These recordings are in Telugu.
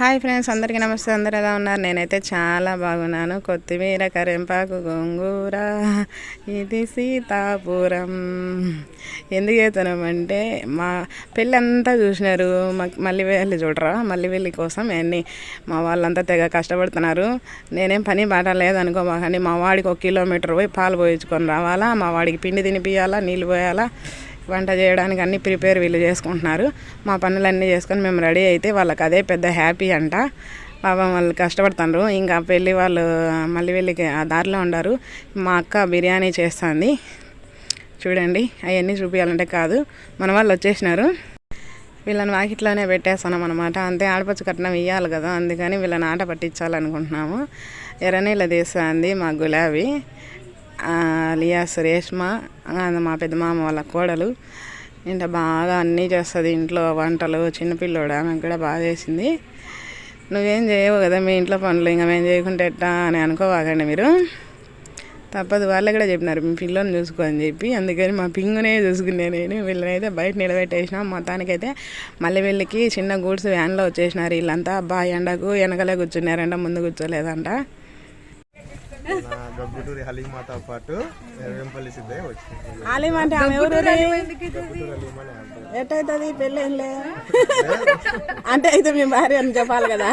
హాయ్ ఫ్రెండ్స్ అందరికీ నమస్తే. అందరు ఎలా ఉన్నారు? నేనైతే చాలా బాగున్నాను. కొత్తిమీర కరింపాకు గోంగూర ఇది సీతాపురం. ఎందుకు చేస్తున్నామంటే మా పెళ్ళంతా చూసినారు. మా- మళ్ళీ వెళ్ళి చూడరా? మళ్ళీ వెళ్ళి కోసం అన్ని మా వాళ్ళంతా తెగ కష్టపడుతున్నారు. నేనేం పని బాట లేదనుకోమాకండి కానీ మా వాడికి ఒక కిలోమీటర్ పోయి పాలు పోయించుకొని రావాలా? మా వాడికి పిండి తినిపియాలా? నీళ్ళు పోయాలా? వంట చేయడానికి అన్ని ప్రిపేర్ వీళ్ళు చేసుకుంటున్నారు. మా పనులన్నీ చేసుకొని మేము రెడీ అయితే వాళ్ళకి అదే పెద్ద హ్యాపీ అంట. పాపం వాళ్ళు కష్టపడుతున్నారు ఇంకా పెళ్ళి వాళ్ళు మళ్ళీ వెళ్ళి ఆ దారిలో ఉండారు. మా అక్క బిర్యానీ చేస్తుంది. చూడండి అవన్నీ చూపించాలంటే కాదు. మన వాళ్ళు వచ్చేసినారు. వీళ్ళని వాకిట్లోనే పెట్టేస్తున్నాం అనమాట అంతే ఆడపచ్చు కట్నం ఇవ్వాలి కదా అందుకని వీళ్ళని ఆట పట్టించాలనుకుంటున్నాము. ఎర్రనీళ్ళ తీస్తుంది మా గులాబీ. ఆ, లియాస్ రేష్మ మా పెద్దమామ వాళ్ళ కోడలు. ఇంట బాగా అన్నీ చేస్తుంది ఇంట్లో వంటలు చిన్నపిల్లోడు ఆమెకు కూడా బాగా చేసింది. నువ్వేం చేయవు కదా మీ ఇంట్లో పనులు ఇంకా మేము చేయకుంటే ఎట్టా అని అనుకోవాకండి మీరు. తప్పదు వాళ్ళు కూడా చెప్పినారు మీ పిల్లని చూసుకో అని చెప్పి. అందుకని మా పింగునే చూసుకునే నేను వీళ్ళనైతే బయట నిలబెట్టేసిన మొత్తానికైతే మళ్ళీ వీళ్ళకి చిన్న గూడ్స్ వ్యాన్లో వచ్చేసినారు. వీళ్ళంతా అబ్బా ఎండకు వెనకలే కూర్చున్నారంట ముందు కూర్చోలేదంట. గబ్బుటూరి హలీమాతో పాటు సిద్ధయ్య వచ్చింది. ఆమె ఎవరు గబ్బుటూరి హలీమని అంటారు. ఎట్టయితుంది? పెళ్ళి ఏం లే అంటే అయితే మీ భార్య అని చెప్పాలి కదా.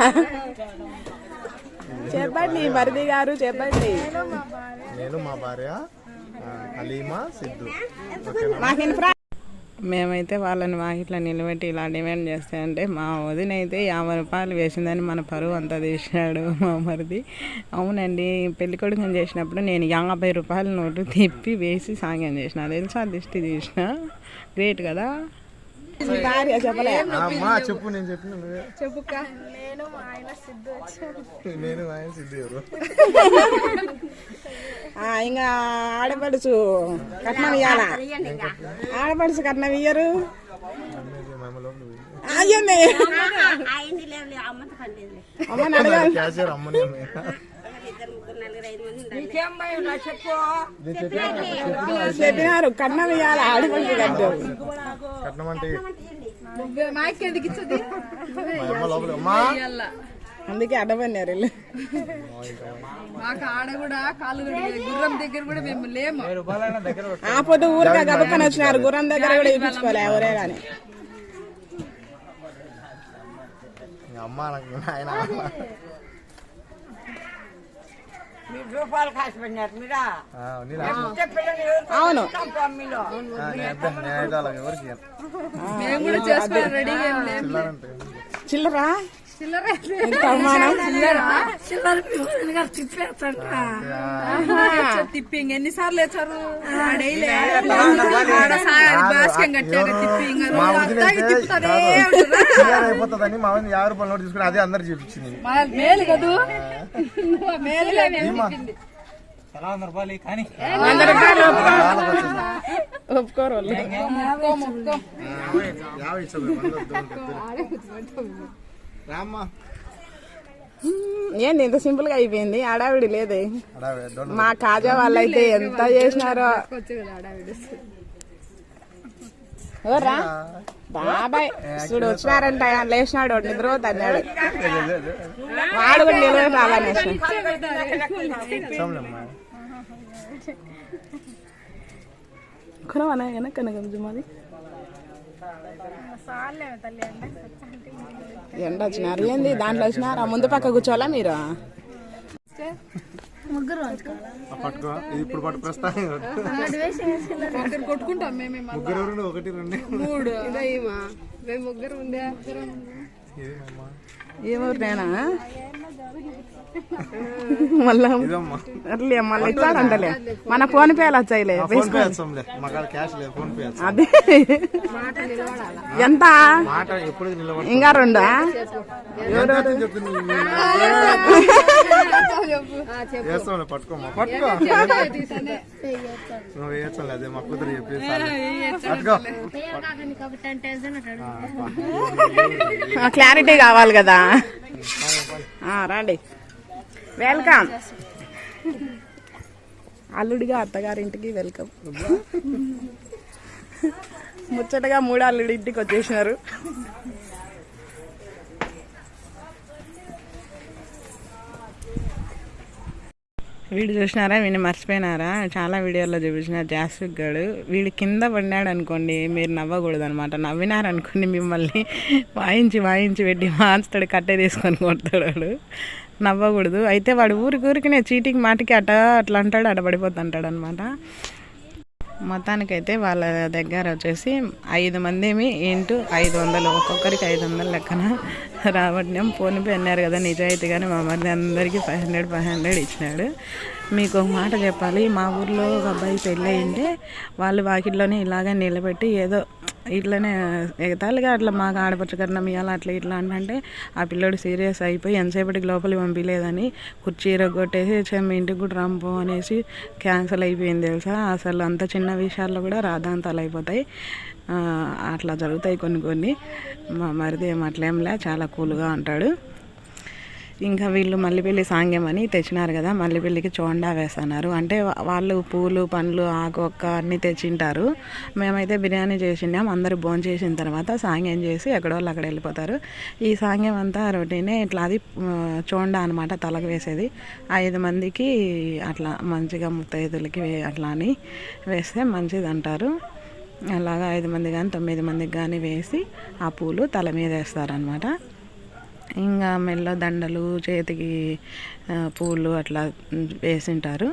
చెప్పండి మరిది గారు చెప్పండి నేను మా భార్య హలీమా సిద్ధు. మేమైతే వాళ్ళని మా ఇట్లా నిలబెట్టి ఇలా డిమాండ్ చేస్తాయంటే మా వదిన అయితే యాభై రూపాయలు వేసిందని మన పరువు అంతా తీసినాడు మా మరిది. అవునండి పెళ్ళి కొడుకుని చేసినప్పుడు నేను యాభై రూపాయల నోటు తిప్పి వేసి సాంగ్యం చేసిన. తెలుసా? దిష్టి తీసిన. గ్రేట్ కదా? చెప్పు నేను చెప్పిన నేను ఆయన సిద్ధు ఎవరు ఆ, ఇంకా ఆడపడుచు కట్నం ఇయ్యాలా ఆడపడుచు కట్నం ఇయ్యరు. అయ్యండి అమ్మని అడగాలి క్యాషియర్ అమ్మని అమ్మే. చెప్పినారు కట్నం అంటే అమ్మ లోపల అమ్మా. అందుకే అడ్డమన్నారు వీళ్ళు. మాకు ఆడ కూడా కాళ్ళు కడిగే గుర్రం దగ్గర కూడా మేము లేము. ఆ పొద్దు ఊరికే గబుక్కని వచ్చినారు గుర్రం దగ్గర కూడా ఇప్పించుకోలే ఎవరే గాని. ఇంకా అమ్మ నాకు ఆయన మీరా? అవును. మేము కూడా చేసుకోవాలి రెడీగా చిల్లరా? చిల్లర ఇంత అవమానం తిప్పి ఇంక ఎన్నిసార్లు. చిల్లర అయిపోతుందని మా యాభై రూపాయలు నోట్ తీసుకుని అదే అందరు చూపించింది. మేలు కదూ? మేలు ఒప్పుకోరు వాళ్ళు. రామ్మా. ఏంది ఇంత సింపుల్గా అయిపోయింది? ఆడావిడి లేదే. మా కాజా వాళ్ళైతే ఎంత చేసినారో. ఎవర్రా బాబాయ్. చూడు వచ్చినారంట ఆయన లేచినాడు నిద్ర అన్నాడు. వాడు కూడా నిలబెట్టి రావాలని. కొనవనా అది ఎండ వచ్చినారు ఏంది? దాంట్లో వచ్చినారా? ముందు పక్క కూర్చోవాలా మీరు? ఆ, పట్టుకో. ఇది ఇప్పుడు పట్టు ప్రస్తుతానికి. ఒకరు కొట్టుకుంటాం మేమే ముగ్గురు రెండు ఒకటి రెండు. మూడు. మేము ముగ్గురు ఉండే. ఇదేమమ్మా ఏమూరు నేనా? మళ్ళా ఇదమ్మా. అట్లే మళ్ళీ ఇట్లాడంటలే మన ఫోన్ పేలు వచ్చాయిలే ఫోన్ పే అదే. ఎంత? మాట ఎప్పుడు నిలబడి ఇంకా రెండా? క్లారిటీ కావాలి కదా. రండి. వెల్కమ్ అల్లుడిగా అత్తగారింటికి వెల్కమ్ ముచ్చటగా మూడు అల్లుడి ఇంటికి వచ్చేసినారు. వీడు చూసినారా? వీడిని మర్చిపోయినారా? చాలా వీడియోలో చూపించిన జాస్విక్ గడు. వీడు కింద పడినాడు అనుకోండి మీరు నవ్వకూడదు అనమాట నవ్వినారనుకోండి మిమ్మల్ని వాయించి వాయించి పెట్టి మాంచుతాడు కట్టే తీసుకొని కొడతాడు వాడు. నవ్వకూడదు. అయితే వాడు ఊరికి ఊరికినే చీటికి మాటికి అట అట్లా అంటాడు అట పడిపోతుంటాడు అనమాట మొత్తానికైతే వాళ్ళ దగ్గర వచ్చేసి ఐదు మందిమి ఇంటూ ఐదు వందలు. ఒక్కొక్కరికి ఐదు వందలు లెక్కన రావట్లేం ఫోన్పే అన్నారు కదా నిజాయితీగానే మా మరిది అందరికీ ఫైవ్ హండ్రెడ్ ఫైవ్ హండ్రెడ్ ఇచ్చినాడు. మీకు ఒక మాట చెప్పాలి మా ఊర్లో ఒక అబ్బాయి పెళ్ళి అయింటే వాళ్ళు వాకిట్లోనే ఇలాగే నిలబెట్టి ఏదో ఇట్లనే ఎగతాళిగా అట్లా మాకు ఆడపచ్చ కట్నం ఇవ్వాలి అట్లా ఇట్లా అంటే ఆ పిల్లోడు సీరియస్ అయిపోయి ఎంతసేపటికి లోపలికి పంపించలేదని కుర్చీ కొట్టేసి మీ ఇంటికి కూడా రాంపో అనేసి క్యాన్సిల్ అయిపోయింది తెలుసా? అసలు అంత చిన్న విషయాల్లో కూడా రాధాంతాలు అయిపోతాయి. అట్లా జరుగుతాయి కొన్ని కొన్ని. మా మరిది ఏం అట్లేంలే చాలా కూల్గా ఉంటాడు. ఇంకా వీళ్ళు మల్లెపల్లి సాంగ్యం అని తెచ్చినారు కదా మల్లెపల్లికి చోండా వేస్తున్నారు. అంటే వాళ్ళు పూలు పండ్లు ఆకు ఒక్క అన్నీ తెచ్చింటారు. మేమైతే బిర్యానీ చేసినాం అందరూ భోజనం చేసిన తర్వాత సాంగ్యం చేసి ఎక్కడో వాళ్ళు అక్కడ వెళ్ళిపోతారు. ఈ సాంగ్యం అంతా రొటీనే ఇట్లా అది చోండా అనమాట తలకు వేసేది. ఐదు మందికి అట్లా మంచిగా ముత్తైదులకి అట్లా అని వేస్తే మంచిది అంటారు. అలాగా ఐదు మంది కానీ తొమ్మిది మందికి కానీ వేసి ఆ పూలు తల మీద వేస్తారనమాట ఇంకా మెల్ల దండలు చేతికి పూలు అట్లా వేసింటారు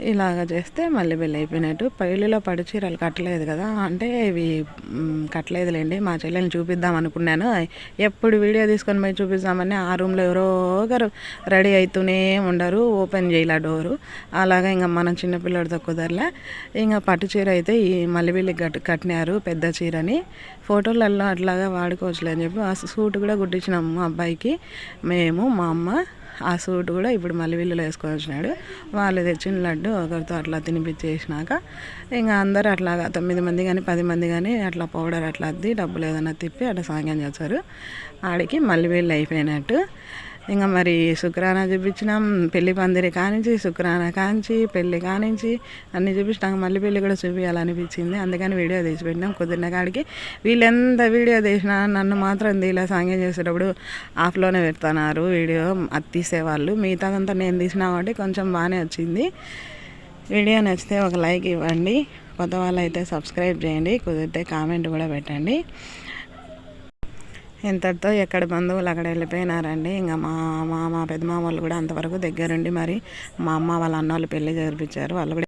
ఇలాగ చేస్తే మళ్ళీ పెళ్ళి అయిపోయినట్టు. పైలులో పట్టు చీరలు కట్టలేదు కదా. అంటే ఇవి కట్టలేదులేండి. మా చెల్లెని చూపిద్దాం అనుకున్నాను. ఎప్పుడు వీడియో తీసుకొని పోయి చూపిద్దామని ఆ రూమ్లో ఎవరో ఒకరు రెడీ అవుతూనే ఉండరు. ఓపెన్ చేయలే డోరు. అలాగా ఇంకా మన చిన్నపిల్లడితో కుదరలే. ఇంకా పట్టు చీర అయితే ఈ మల్లెపల్లికి కట్ కట్టినారు పెద్ద చీరని. ఫోటోలలో అట్లాగా వాడుకోవచ్చులే అని చెప్పి ఆ సూట్ కూడా గుట్టించినాము మా అబ్బాయికి. మేము మా అమ్మ ఆ సూట్ కూడా ఇప్పుడు మళ్ళీ వేసుకొని వచ్చినాడు. వాళ్ళు తెచ్చిన లడ్డు ఒకరితో అట్లా తినిపించేసినాక ఇంకా అందరూ అట్లాగా తొమ్మిది మంది కానీ పది మంది కానీ అట్లా పౌడర్ అట్లా అద్ది డబ్బులు ఏదైనా తిప్పి అట్లా సాంగ్యం చేస్తారు. ఆడికి మళ్ళీ వీళ్ళు అయిపోయినట్టు. ఇంకా మరి శుక్రాన చూపించినాం పెళ్ళి పందిరి కానించి శుక్రాన కాంచి పెళ్ళి కానించి అన్నీ చూపించినాక మళ్ళీ పెళ్ళి కూడా చూపించాలనిపించింది అందుకని వీడియో తీసి పెట్టినాం. కుదిరిన కాడికి వీళ్ళెంత వీడియో తీసినా నన్ను మాత్రం ఇలా సాంగ్యం చేసేటప్పుడు ఆఫ్లోనే పెడుతున్నారు వీడియో. అది తీసేవాళ్ళు మిగతాదంతా నేను తీసినా కాబట్టి కొంచెం బాగానే వచ్చింది. వీడియో నచ్చితే ఒక లైక్ ఇవ్వండి. కొత్త వాళ్ళు అయితే సబ్స్క్రైబ్ చేయండి. కుదిరితే కామెంట్ కూడా పెట్టండి. ఇంతటితో ఎక్కడ బంధువులు అక్కడ వెళ్ళిపోయినారండి. ఇంకా మా మా పెద్దమామ వాళ్ళు కూడా అంతవరకు దగ్గరుండి మరి మా అమ్మ వాళ్ళ అన్న వాళ్ళు పెళ్ళి జరిపించారు. వాళ్ళు కూడా